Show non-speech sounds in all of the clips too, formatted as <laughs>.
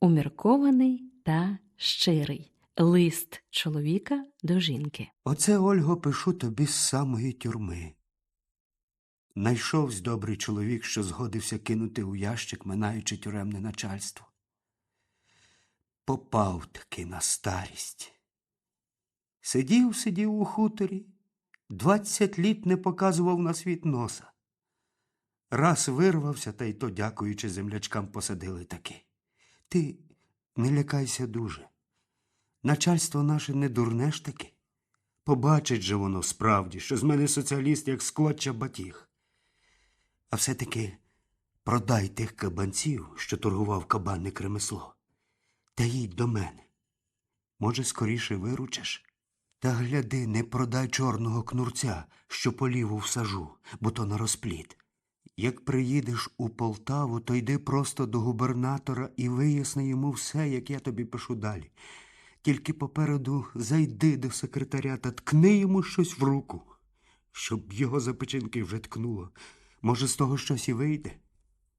Уміркований та щирий лист чоловіка до жінки. Оце, Ольго, пишу тобі з самої тюрми. Найшовсь добрий чоловік, що згодився кинути у ящик, минаючи тюремне начальство. Попав таки на старість. Сидів, сидів у хуторі, двадцять літ не показував на світ носа. Раз вирвався, та й то, дякуючи землячкам, посадили таки. Ти не лякайся дуже. Начальство наше не дурне ж таки. Побачить же воно справді, що з мене соціаліст, як скотча батіг. А все-таки продай тих кабанців, що торгував кабанник ремесло, та їдь до мене. Може, скоріше виручиш? Та гляди, не продай чорного кнурця, що поліву всажу, бо то на розпліт. Як приїдеш у Полтаву, то йди просто до губернатора і виясни йому все, як я тобі пишу далі. Тільки попереду зайди до секретаря та ткни йому щось в руку, щоб його за печінки вже ткнуло. Може, з того щось і вийде.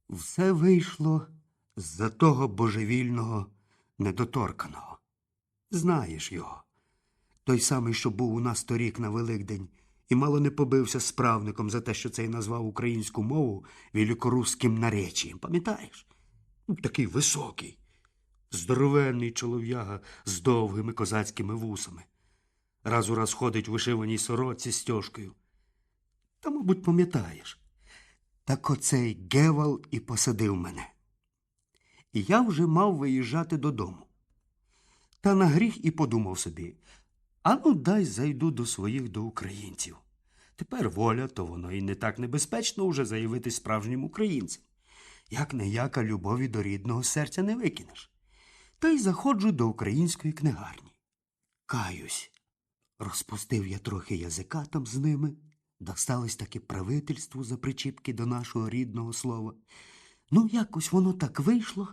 Все вийшло з-за того божевільного недоторканого. Знаєш його. Той самий, що був у нас торік на Великдень, і мало не побився з правником за те, що цей назвав українську мову великоруським наречієм. Пам'ятаєш? Ну, Такий високий, здоровенний чолов'яга з довгими козацькими вусами. Раз у раз ходить в вишиваній сороці з тьошкою. Та, мабуть, пам'ятаєш. Так оцей Гевал і посадив мене. І я вже мав виїжджати додому. Та на гріх і подумав собі, а ну дай зайду до своїх до українців. Тепер воля, то воно і не так небезпечно уже заявити справжнім українцям. Як не яка любові до рідного серця не викинеш. Та й заходжу до української книгарні. Каюсь. Розпустив я трохи язика там з ними, досталось таки правительству за причіпки до нашого рідного слова. Ну, якось воно так вийшло,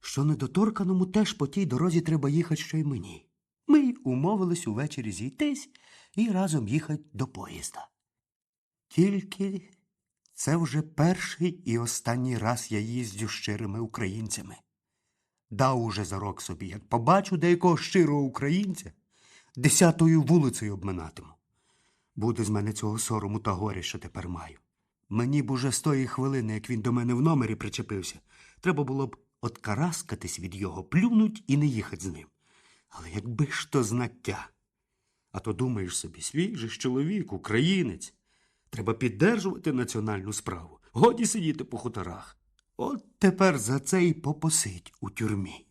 що недоторканому теж по тій дорозі треба їхати, що й мені. Умовились увечері зійтись і разом їхати до поїзда. Тільки це вже перший і останній раз я їздю щирими українцями. Дав уже за рок собі, як побачу деякого щирого українця, десятою вулицею обминатиму. Буде з мене цього сорому та горя, що тепер маю. Мені б уже з тої хвилини, як він до мене в номері причепився, треба було б откараскатись від його, плюнуть і не їхати з ним. Але якби ж то знаття. А то думаєш собі, свій же ж чоловік, українець. Треба піддержувати національну справу. Годі сидіти по хуторах. От тепер за це й попосить у тюрмі.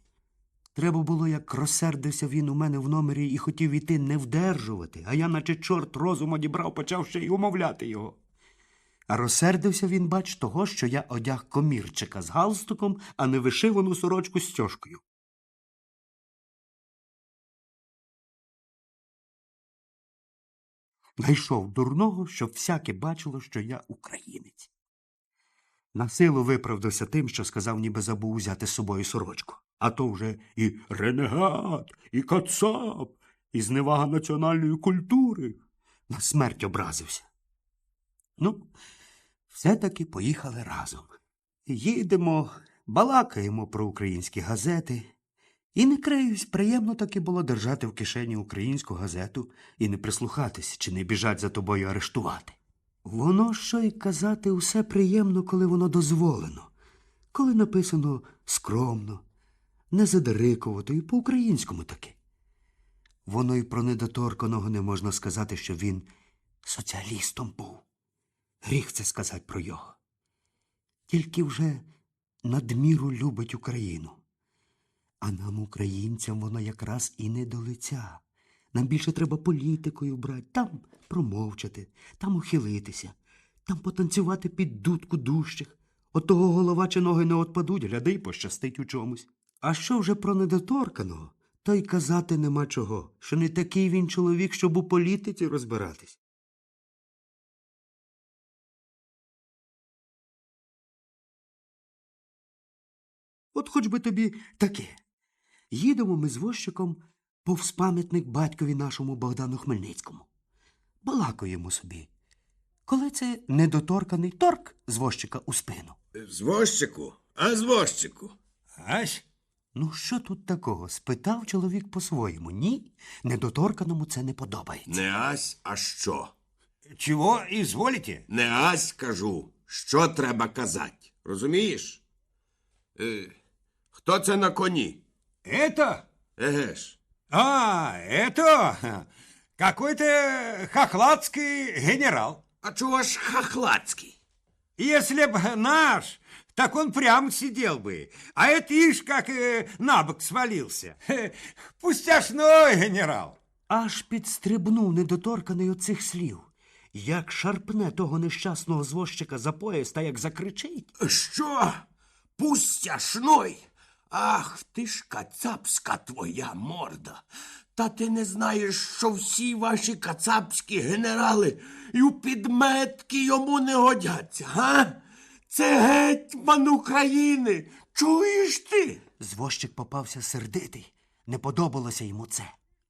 Треба було, як розсердився він у мене в номері і хотів іти не вдержувати, а я, наче чорт розум одібрав, почав ще й умовляти його. А розсердився він, бач, того, що я одяг комірчика з галстуком, а не вишивану сорочку з тьошкою. Найшов дурного, щоб всяке бачило, що я українець. На силу виправдався тим, що сказав, ніби забув взяти з собою сорочку. А то вже і ренегат, і кацап, і зневага національної культури. На смерть образився. Ну, все-таки поїхали разом. Їдемо, балакаємо про українські газети. І не криюсь, приємно таки було держати в кишені українську газету і не прислухатись, чи не біжать за тобою арештувати. Воно що й казати усе приємно, коли воно дозволено, коли написано скромно, не задирикувато і по-українському таки. Воно й про недоторканого не можна сказати, що він соціалістом був. Гріх це сказати про його. Тільки вже надміру любить Україну. А нам, українцям, воно якраз і не до лиця. Нам більше треба політикою брати, там промовчати, там ухилитися, там потанцювати під дудку дужчих. От того голова чи ноги не отпадуть, гляди й пощастить у чомусь. А що вже про недоторканого, то й казати нема чого, що не такий він чоловік, щоб у політиці розбиратись. От хоч би тобі таке. Їдемо ми з возчиком повз пам'ятник батькові нашому Богдану Хмельницькому. Балакаємо собі. Коли це недоторканий торк з возчика у спину. Звозчику, а звозчику. Ась, Ну, що тут такого? спитав чоловік по-своєму. Ні, недоторканому це не подобається. Не ась, а що? Чего изволите? Не ась кажу, що треба казати. Розумієш? Е, хто це на коні? Это? Ж. А, это какой-то хохладский генерал. А чого ж хахлацький? Если б наш, так он прям сидел бы. А это ишь как э, на бок свалился. Пустяшной генерал. Аж підстрибнув недоторканий от цих слів. Як шарпне того нещасного звозчика за пояс та як закричить. Що? Пустяшной? Ах, ти ж кацапська твоя морда. Та ти не знаєш, що всі ваші кацапські генерали і у підметки йому не годяться, га? Це гетьман України. Чуєш ти? Звозчик попався сердитий. Не подобалося йому це.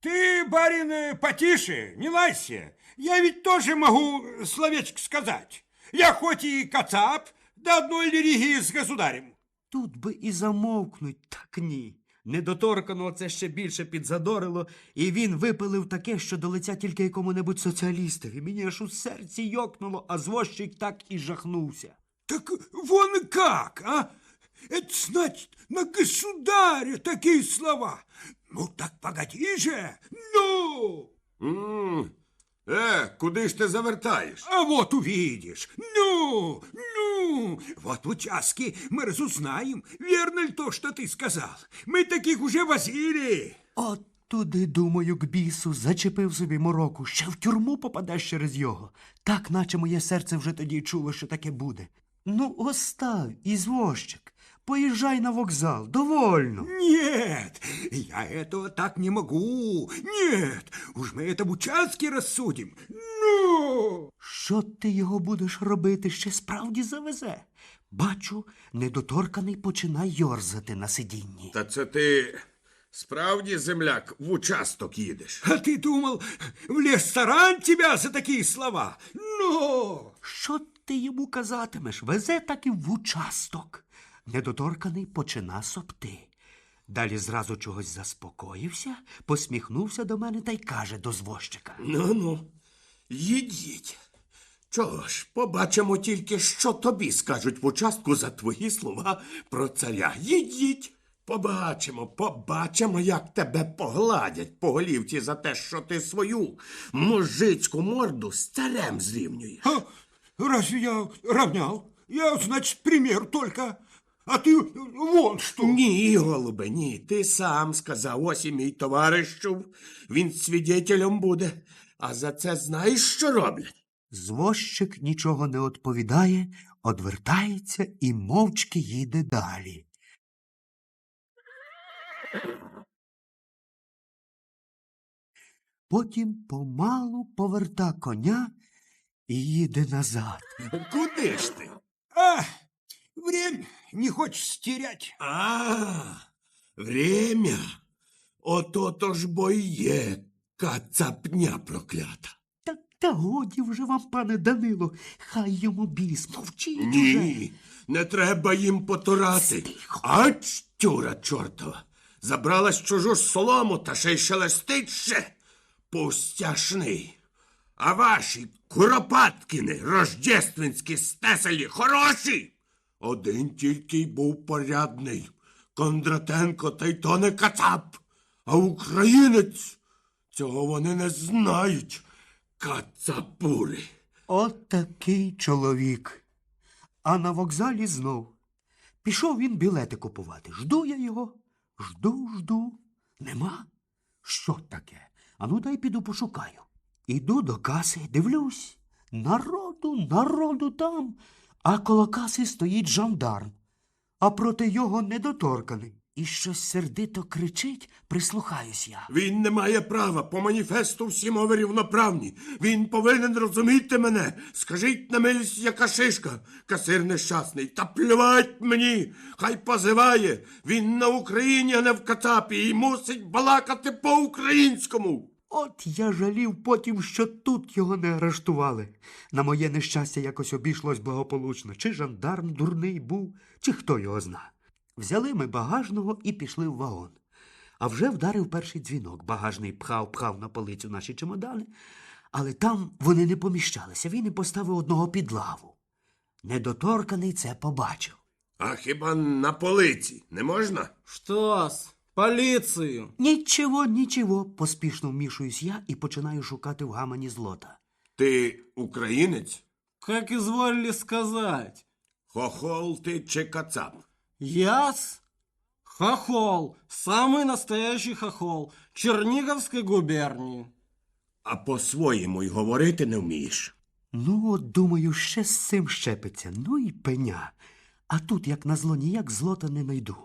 Ты, барин, потише, не лайся. Я ведь тоже могу словечко сказать. Я хоть и кацап, до одной религии с государем. Тут би і замовкнуть, так ні. Недоторканого це ще більше підзадорило, і він випилив таке, що до лиця тільки якому-небудь соціалістові. Мені аж у серці йокнуло, а звозчик так і жахнувся. Так вон как, а? Это значит, на государя такие слова. Ну так погоди же, ну! м Е, куди ж ти завертаєш? А вот увидишь. Ну, ну, вот в участке мы разузнаем, верно ли то, что ты сказал. Мы таких уже возили. От туди, думаю, к бісу, зачепив собі мороку, ще в тюрму попадеш через його. Так, наче моє серце вже тоді чуло, що таке буде. Ну, остав, ізвозчик, поїжджай на вокзал, довольно. Нет, я этого так не могу. Нет, уж мы это в участке рассудим. Ну! Що ти його будеш робити, ще справді завезе? Бачу, недоторканий починає йорзати на сидінні. Та це ти справді, земляк, в участок їдеш. А ты думал, в ресторан тебя за такие слова? Ну! Що ти йому казатимеш? Везе так і в участок. Недоторканий почина сопти. Далі зразу чогось заспокоївся, посміхнувся до мене та й каже до звозчика. Ну ну, їдіть. Чого ж, побачимо тільки, що тобі скажуть в участку за твої слова про царя. Їдіть. Побачимо, побачимо, як тебе погладять по голівці за те, що ти свою мужицьку морду з царем зрівнюєш. А разве я равнял? Я, значит, пример только. А ты вон что. Ні, голубе, ні. Ти сам сказав, ось і мій товариш чув. Він свідетелем буде. А за це знаєш, що роблять? Звозчик нічого не відповідає, одвертається і мовчки їде далі. Потім помалу поверта коня і їде назад. Куди ж ти? А, время не хочешь терять. А, время. Ото то ж бо є кацапня проклята. Та, та годі вже вам, пане Данило, хай йому біс, мовчіть уже. Ні, не треба їм потурати. А тюра чортова. Забралась чужу солому та ще й шелестить ще. Пустяшний. А ваші куропаткини, рождественські стеселі, хороші. Один тільки й був порядний. Кондратенко та й то не кацап, а українець. Цього вони не знають. Кацапури. От такий чоловік. А на вокзалі знов. Пішов він білети купувати. Жду я його. Жду, жду. Нема. Що таке? Ану, дай піду пошукаю. Іду до каси, дивлюсь. Народу, народу там. А коло каси стоїть жандарм, а проти його недоторканий. І щось сердито кричить, прислухаюсь я. Він не має права. По маніфесту всі мови рівноправні. Він повинен розуміти мене. Скажіть на милість, яка шишка, касир нещасний. Та плювать мені. Хай позиває. Він на Україні, а не в Кацапі, і мусить балакати по-українському. От я жалів потім, що тут його не арештували. На моє нещастя якось обійшлось благополучно. Чи жандарм дурний був, чи хто його зна. Взяли ми багажного і пішли в вагон. А вже вдарив перший дзвінок. Багажний пхав, пхав на полицю наші чемодани, але там вони не поміщалися. Він і поставив одного під лаву. Недоторканий це побачив. А хіба на полиці не можна? Что с? Полицию! Нічого, нічого, поспішно вмішуюсь я і починаю шукати в гамані злота. Ти українець? Как изволили сказать? Хохол ти чи кацап? Яс? Хохол. Самый настоящий хохол. Черниговской губернии. А по-своєму й говорити не вмієш. Ну, от думаю, ще з цим щепиться. Ну і пеня. А тут, як назло, ніяк злота не найду.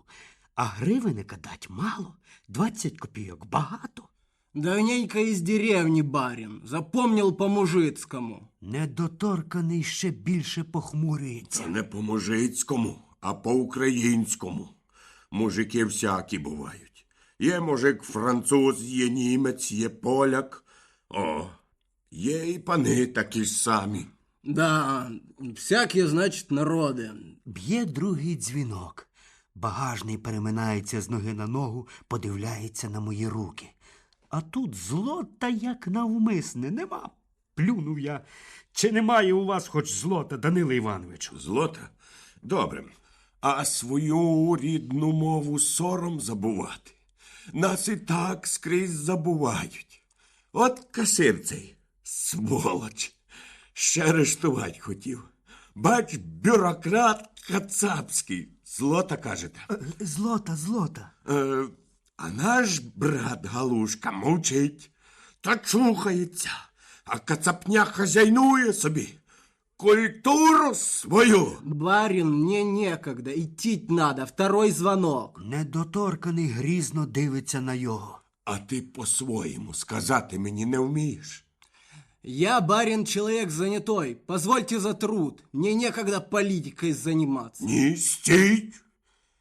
А гривенника дать мало, двадцять копійок багато. Давненько из деревни барин. Запомнил по-мужицкому. Недоторканий ще більше похмурюється. Це не по-мужицькому, а по-українському. Мужики всякі бувають. Є мужик француз, є німець, є поляк. О, є і пани такі ж самі. Да, всякие, значит, народы. Б'є другий дзвінок. Багажний переминається з ноги на ногу, подивляється на мої руки. А тут злота як навмисне нема. Плюнув я. Чи немає у вас хоч злота, Даниле Івановичу? Злота? Добре. А свою рідну мову сором забувати. Нас і так скрізь забувають. От касир цей, сволоч, ще арештувати хотів. Бач, бюрократ кацапський. Злота кажете. Злота, злота. Е, а наш брат Галушка мовчить та чухається, а кацапня хазяйнує собі. Культуру свою. Барин, мне некогда, идти надо, второй звонок. Недоторканий грізно дивиться на його. А ти по-своєму сказати мені не вмієш. Я, барин, человек занятой. Позвольте за труд. Мне некогда политикой заниматься. Ні, стій.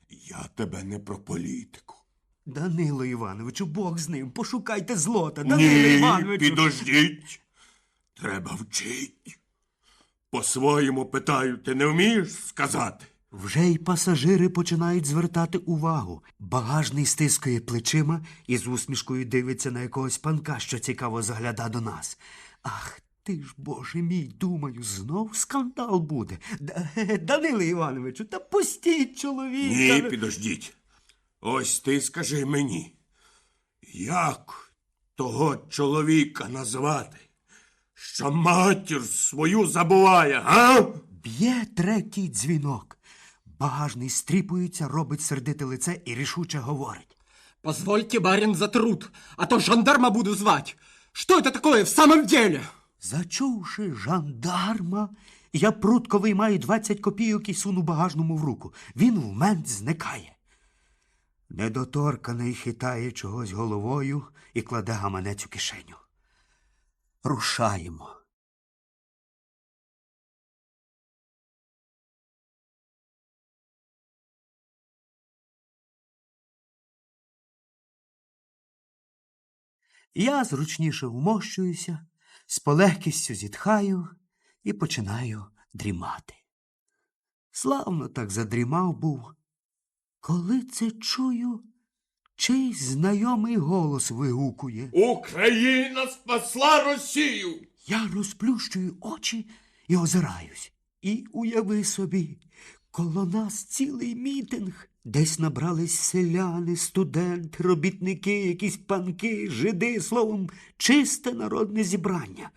Я тебе не про політику. Данило Івановичу, Бог з ним, пошукайте злота. Данило Ні, Івановичу. підождіть. Треба вчить. По-своєму питаю, ти не вмієш сказати? Вже й пасажири починають звертати увагу. Багажний стискає плечима і з усмішкою дивиться на якогось панка, що цікаво загляда до нас. Ах, ти ж, боже мій, думаю, знов скандал буде. Д- <laughs> Даниле Івановичу, та пустіть чоловіка. Ні, підождіть. Ось ти скажи мені, як того чоловіка назвати, що матір свою забуває, а? Б'є третій дзвінок. Багажний стріпується, робить сердите лице і рішуче говорить. Позвольте, барин, за труд, а то жандарма буду звать. Что это такое в самом деле? Зачувши жандарма, я прутко виймаю 20 копійок і суну багажному в руку. Він в мент зникає. Недоторканий хитає чогось головою і кладе гаманець у кишеню. Рушаємо. Я зручніше вмощуюся, з полегкістю зітхаю і починаю дрімати. Славно так задрімав був, коли це чую, чийсь знайомий голос вигукує. Україна спасла Росію. Я розплющую очі і озираюсь. І уяви собі, коло нас цілий мітинг. Десь набрались селяни, студенти, робітники, якісь панки, жиди, словом, чисте народне зібрання.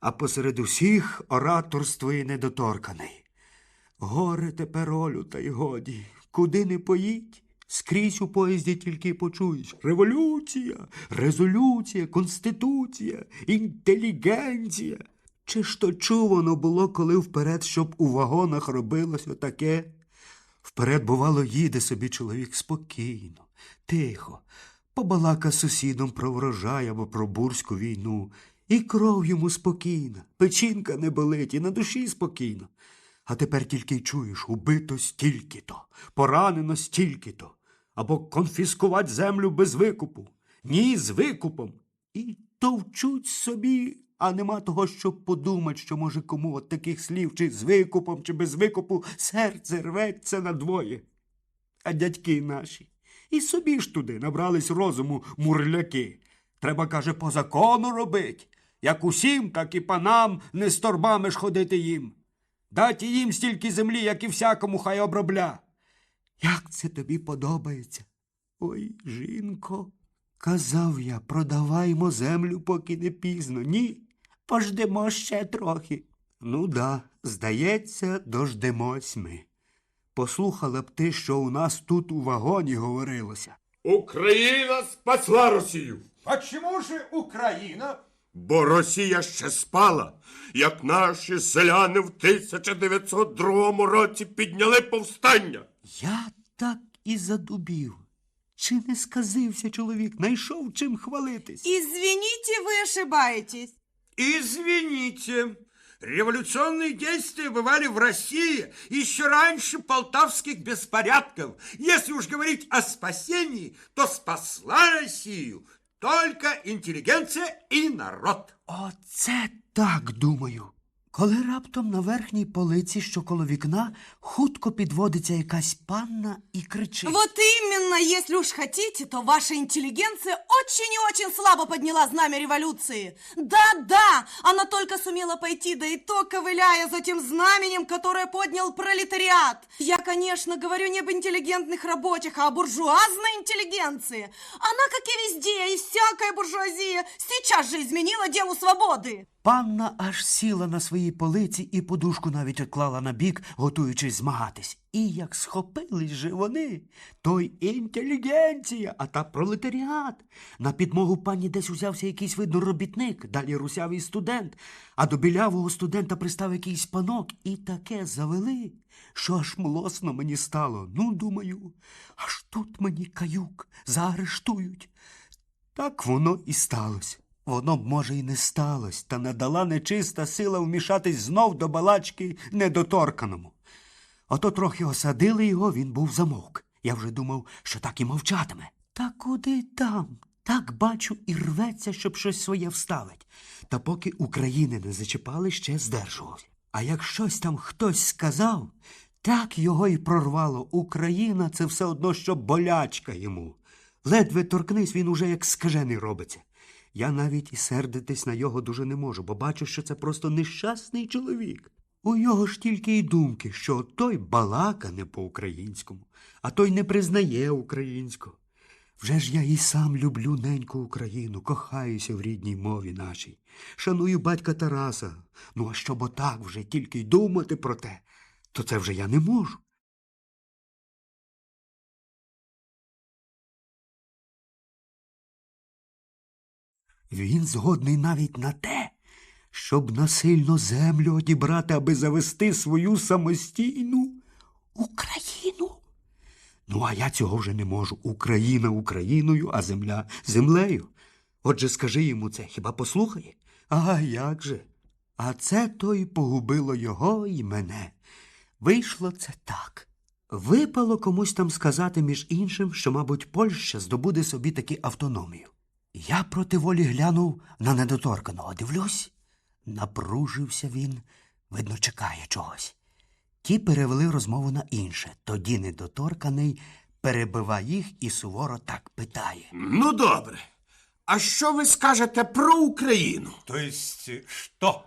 А посеред усіх ораторство і недоторканий. Горе тепер, Олю, та й годі. Куди не поїдь, скрізь у поїзді тільки почуєш. Революція, резолюція, конституція, інтелігенція. Чи ж то чувано було, коли вперед, щоб у вагонах робилося таке? Вперед, бувало, їде собі чоловік спокійно, тихо, побалака з сусідом про врожай або про бурську війну, і кров йому спокійна, печінка не болить, і на душі спокійно. А тепер тільки й чуєш убито стільки-то, поранено стільки-то, або конфіскувати землю без викупу, ні з викупом. І товчуть собі, а нема того, щоб подумати, що може кому от таких слів, чи з викупом, чи без викупу, серце рветься надвоє. А дядьки наші. І собі ж туди набрались розуму мурляки. Треба, каже, по закону робить. Як усім, так і панам не з торбами ж ходити їм. Дати їм стільки землі, як і всякому хай обробля. Як це тобі подобається? Ой, жінко, казав я, продаваймо землю, поки не пізно. Ні, пождемо ще трохи. Ну да, здається, дождемось ми. Послухала б ти, що у нас тут у вагоні говорилося. Україна спасла Росію. Почему же Украина? Бо Росія ще спала, як наші селяни в 1902 році підняли повстання. Я так і задубів. Чи не сказився чоловік, найшов чим хвалитись? Извините, вы ошибаетесь. Извините, революционные действия бывали в России еще раньше полтавских беспорядков. Если уж говорить о спасении, то спасла Россию только интеллигенция и народ. Оце так думаю. Коли раптом на верхній полиці, що коло вікна, хутко підводиться якась панна і кричить. Вот именно, если уж хотите, то ваша интеллигенция очень и очень слабо подняла знамя революции. Да-да, она только сумела пойти, да и то ковыляя за тем знаменем, которое поднял пролетариат. Я, конечно, говорю не об интеллигентных рабочих, а о буржуазной интеллигенции. Она, как и везде, и всякая буржуазия, сейчас же изменила делу свободы. Панна аж сіла на своїй полиці і подушку навіть отклала на бік, готуючись змагатись. І як схопились же вони, той інтелігенція, а та пролетаріат. На підмогу пані десь узявся якийсь видно робітник, далі русявий студент, а до білявого студента пристав якийсь панок, і таке завели, що аж млосно мені стало. Ну, думаю, аж тут мені каюк, заарештують. Так воно і сталося. Воно б, може, і не сталося, та не дала нечиста сила вмішатись знов до балачки недоторканому. Ото трохи осадили його, він був замовк. Я вже думав, що так і мовчатиме. Та куди там? Так бачу і рветься, щоб щось своє вставить. Та поки України не зачіпали, ще здержувався. А як щось там хтось сказав, так його і прорвало. Україна це все одно, що болячка йому. Ледве торкнись, він уже як скажений робиться. Я навіть і сердитись на його дуже не можу, бо бачу, що це просто нещасний чоловік. У його ж тільки й думки, що той балака не по-українському, а той не признає українського. Вже ж я і сам люблю неньку Україну, кохаюся в рідній мові нашій. Шаную батька Тараса. Ну, а щоб отак вже тільки й думати про те, то це вже я не можу. Він згодний навіть на те, щоб насильно землю одібрати, аби завести свою самостійну Україну. Ну, а я цього вже не можу. Україна Україною, а земля землею. Отже, скажи йому це, хіба послухає? А як же? А це то й погубило його і мене. Вийшло це так. Випало комусь там сказати, між іншим, що, мабуть, Польща здобуде собі таки автономію. Я проти волі глянув на недоторканого. Дивлюсь, напружився він, видно, чекає чогось. Ті перевели розмову на інше. Тоді недоторканий перебиває їх і суворо так питає. Ну, добре. А що ви скажете про Україну? То есть, э, что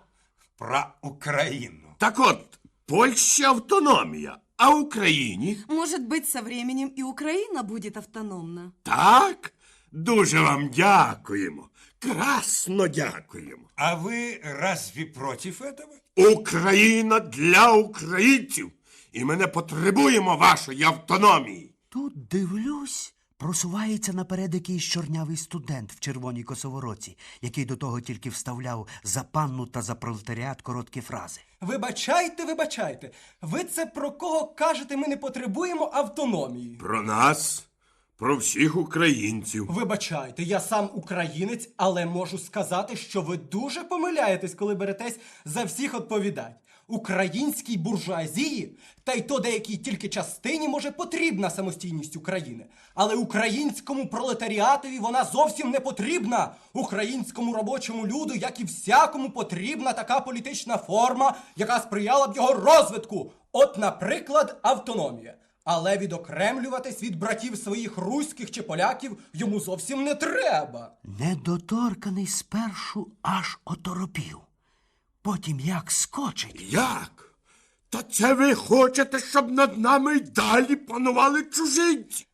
про Украину? Так от, Польща автономія, а Україні? Может быть, со временем и Украина будет автономна. Так? Дуже вам дякуємо. Красно дякуємо. А вы разве против этого? Україна для українців. І ми не потребуємо вашої автономії. Тут дивлюсь, просувається наперед якийсь чорнявий студент в червоній косовороці, який до того тільки вставляв за панну та за пролетаріат короткі фрази. Вибачайте, вибачайте. Ви це про кого кажете, ми не потребуємо автономії? Про нас, про всіх українців. Вибачайте, я сам українець, але можу сказати, що ви дуже помиляєтесь, коли беретесь за всіх відповідати. Українській буржуазії, та й то деякій тільки частині може потрібна самостійність України. Але українському пролетаріатові вона зовсім не потрібна. Українському робочому люду, як і всякому, потрібна така політична форма, яка сприяла б його розвитку. От, наприклад, автономія. Але відокремлюватись від братів своїх руських чи поляків йому зовсім не треба. Недоторканий спершу аж оторопів. Потім як скочить. Як? Та це ви хочете, щоб над нами й далі панували чужинці?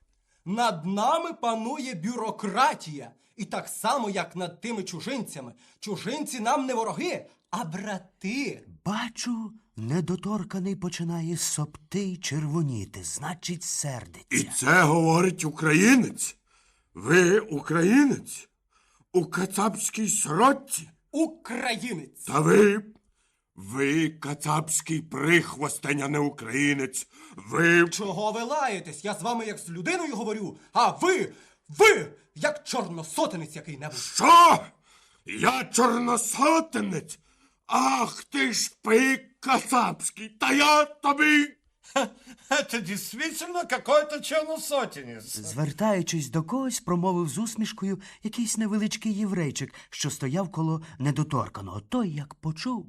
Над нами панує бюрократія. І так само, як над тими чужинцями. Чужинці нам не вороги, а брати. Бачу, недоторканий починає сопти й червоніти, значить, сердиться. І це говорить українець? Ви українець? У кацапській сродці? Українець. Та ви. Ви кацапський прихвостень, а не українець. Ви. Чого ви лаєтесь? Я з вами як з людиною говорю, а ви, ви, як чорносотенець який-небудь. Що? Я чорносотенець? Ах ти ж пик кацапський, та я тобі. <laughs> Это действительно какой-то черносотенец. Звертаючись до когось, промовив з усмішкою якийсь невеличкий єврейчик, що стояв коло недоторканого. Той як почув.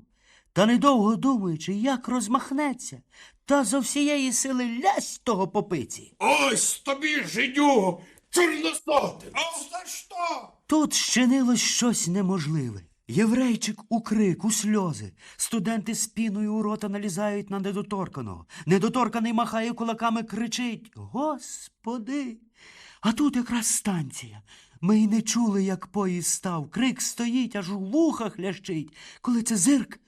Та недовго думаючи, як розмахнеться, та зо всієї сили лясь того попиці. Ось тобі жидю, чорносотенець. А за что? Тут щинилось щось неможливе. Єврейчик у крик, у сльози. Студенти з піною у рота налізають на недоторканого. Недоторканий махає кулаками, кричить Господи. А тут якраз станція. Ми й не чули, як поїзд став. Крик стоїть, аж у вухах лящить. Коли це зирк,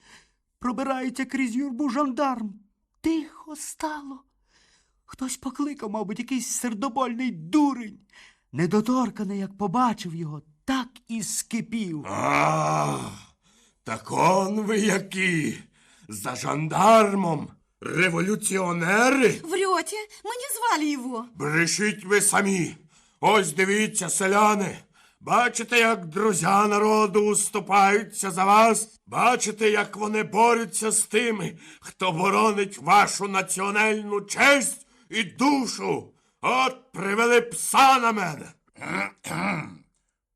пробирається крізь юрбу жандарм. Тихо стало. Хтось покликав, мабуть, якийсь сердобольний дурень. Недоторканий, як побачив його, так і скипів. А, так он ви які. За жандармом. Революціонери. Врете? Мы не звали его. Брешіть ви самі. Ось дивіться, селяни. Бачите, як друзі народу уступаються за вас? Бачите, як вони борються з тими, хто боронить вашу національну честь і душу? От привели пса на мене.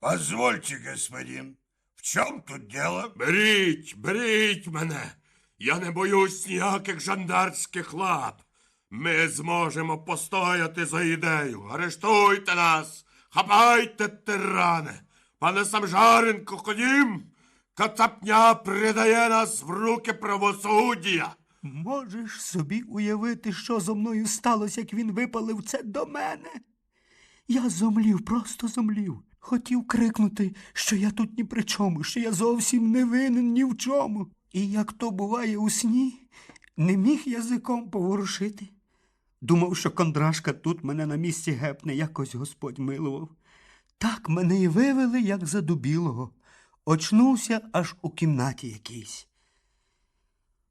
Позвольте, господин, в чем тут дело? Беріть, беріть мене. Я не боюсь ніяких жандарських лап. Ми зможемо постояти за ідею. Арештуйте нас, хапайте, тиране. Пане Самжаренко, ходім. Кацапня придає нас в руки правосуддя. Можеш собі уявити, що зо мною сталося, як він випалив це до мене? Я зомлів, просто зомлів. Хотів крикнути, що я тут ні при чому, що я зовсім не винен ні в чому. І як то буває у сні, не міг язиком поворушити. Думав, що кондрашка тут мене на місці гепне, якось Господь милував. Так мене і вивели, як задубілого. Очнувся аж у кімнаті якійсь.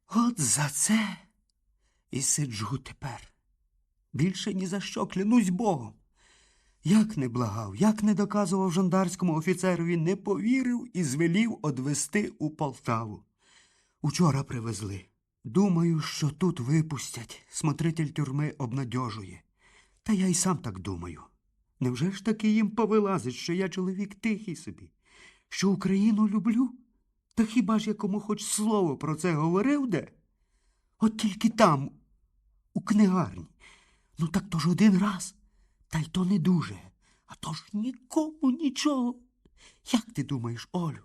От за це і сиджу тепер. Більше ні за що клянусь Богом. Як не благав, як не доказував жандарському офіцерові, не повірив і звелів одвести у Полтаву. Учора привезли. Думаю, що тут випустять. Смотритель тюрми обнадьожує. Та я й сам так думаю. Невже ж таки їм повилазить, що я чоловік тихий собі, що Україну люблю? Та хіба ж я кому хоч слово про це говорив де? От тільки там, у книгарні. Ну так то ж один раз. Та й то не дуже. А то ж нікому нічого. Як ти думаєш, Олю?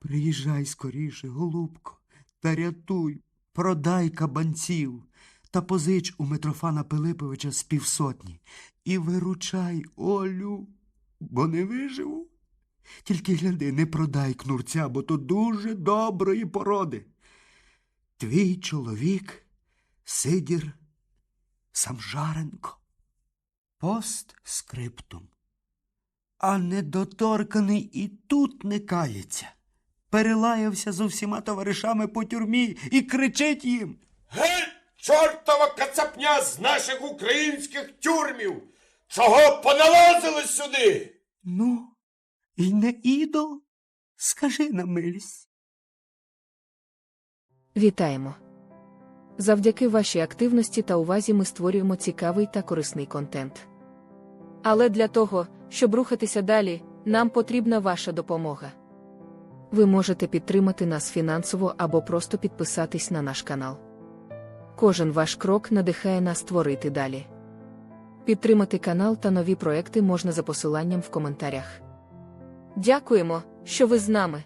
Приїжджай скоріше, голубко, та рятуй, продай кабанців та позич у Митрофана Пилиповича з півсотні. І виручай, Олю, бо не виживу. Тільки гляди, не продай кнурця, бо то дуже доброї породи. Твій чоловік Сидір Самжаренко. Пост скриптум. А недоторканий і тут не кається. Перелаявся з усіма товаришами по тюрмі і кричить їм. Геть, чортова кацапня з наших українських тюрмів! Чого поналазили сюди? Ну, і не ідол? Скажи на милість. Вітаємо! Завдяки вашій активності та увазі ми створюємо цікавий та корисний контент. Але для того, щоб рухатися далі, нам потрібна ваша допомога. Ви можете підтримати нас фінансово або просто підписатись на наш канал. Кожен ваш крок надихає нас творити далі. Підтримати канал та нові проекти можна за посиланням в коментарях. Дякуємо, що ви з нами.